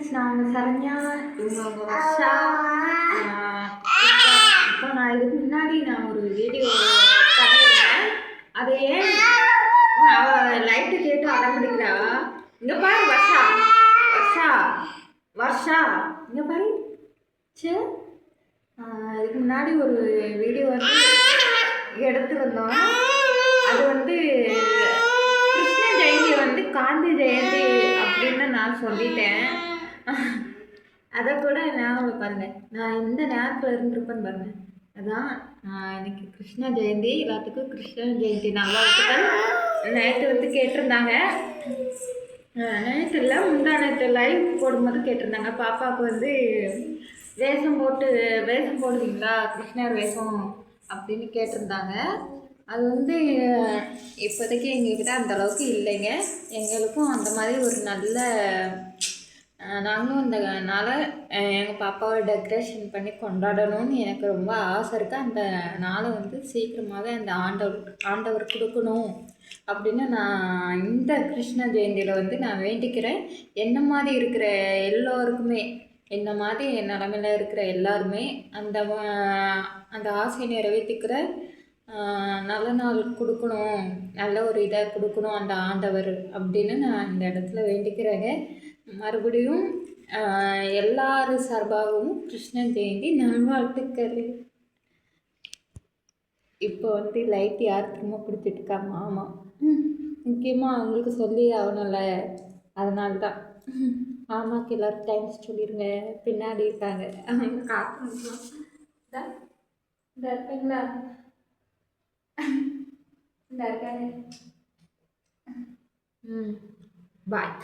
Friends நான் உங்கள் சரண்யா இவங்க வர்ஷா இப்போ நான் இதுக்கு முன்னாடி நான் ஒரு வீடியோ பண்ணியிருந்தேன் அதை ஏன்? அவ லைட்டு கேட்டு அடம் பிடிக்கிறா இங்கே பாரு வர்ஷா. வர்ஷா. வர்ஷா. இங்கே பாரு. சே இதுக்கு முன்னாடி ஒரு வீடியோ வந்து எடுத்திருந்தோம் அது வந்து கிருஷ்ண ஜெயந்தி வந்து காந்தி ஜெயந்தி அப்படின்னு நான் சொல்லிட்டேன். அதை கூட ஞாபகம் பாருங்க. நான் இந்த நேரத்தில் இருந்திருப்பேன்னு பாருங்க. அதான் எனக்கு கிருஷ்ண ஜெயந்தி எல்லாத்துக்கும் கிருஷ்ண ஜெயந்தி. நல்லா இருக்குதான் நேற்று வந்து கேட்டிருந்தாங்க. நேற்று இல்லை முந்தா நேற்று லைவ் போடும்போது கேட்டிருந்தாங்க. பாப்பாவுக்கு வந்து வேஷம் போட்டு வேஷம் போடுவீங்களா? கிருஷ்ணர் வேஷம் அப்படின்னு கேட்டிருந்தாங்க. அது வந்து இப்போதைக்கு எங்ககிட்ட அந்தளவுக்கு இல்லைங்க. எங்களுக்கும் அந்த மாதிரி ஒரு நல்ல நாங்களும் இந்த நாளை எங்கள் பாப்பாவை டெக்கரேஷன் பண்ணி கொண்டாடணும்னு எனக்கு ரொம்ப ஆசை இருக்குது அந்த நாளை வந்து சீக்கிரமாகவே அந்த ஆண்டவர் ஆண்டவர் கொடுக்கணும் அப்படின்னு நான் இந்த கிருஷ்ண ஜெயந்தியில் வந்து நான் வேண்டிக்கிறேன். என்ன மாதிரி இருக்கிற எல்லோருக்குமே என்ன மாதிரி நிலமையில இருக்கிற எல்லாருமே அந்த அந்த ஆசையை நிறைவேற்றிக்கிற நல்ல நாள் கொடுக்கணும் நல்ல ஒரு இதை கொடுக்கணும் அந்த ஆண்டவர் அப்படின்னு நான் இந்த இடத்துல வேண்டிக்கிறேங்க. மறுபடியும் எல்லாரும் எல்லார் சார்பாகவும் கிருஷ்ண ஜெயந்தி நல்வாழ்த்துக்கள் இப்போ வந்து லைட் யார் திரும்ப பிடிச்சிட்டு மாமா. முக்கியமாக அவங்களுக்கு சொல்லி ஆகணும்ல. அதனால தான் ஆமாக்கு எல்லோரும் தேங்க்ஸ் சொல்லிடுங்க பின்னாடி இருக்காங்க. அவங்க காக்கணும் இருப்பீங்களா இந்த இருக்காங்க ம் பாய்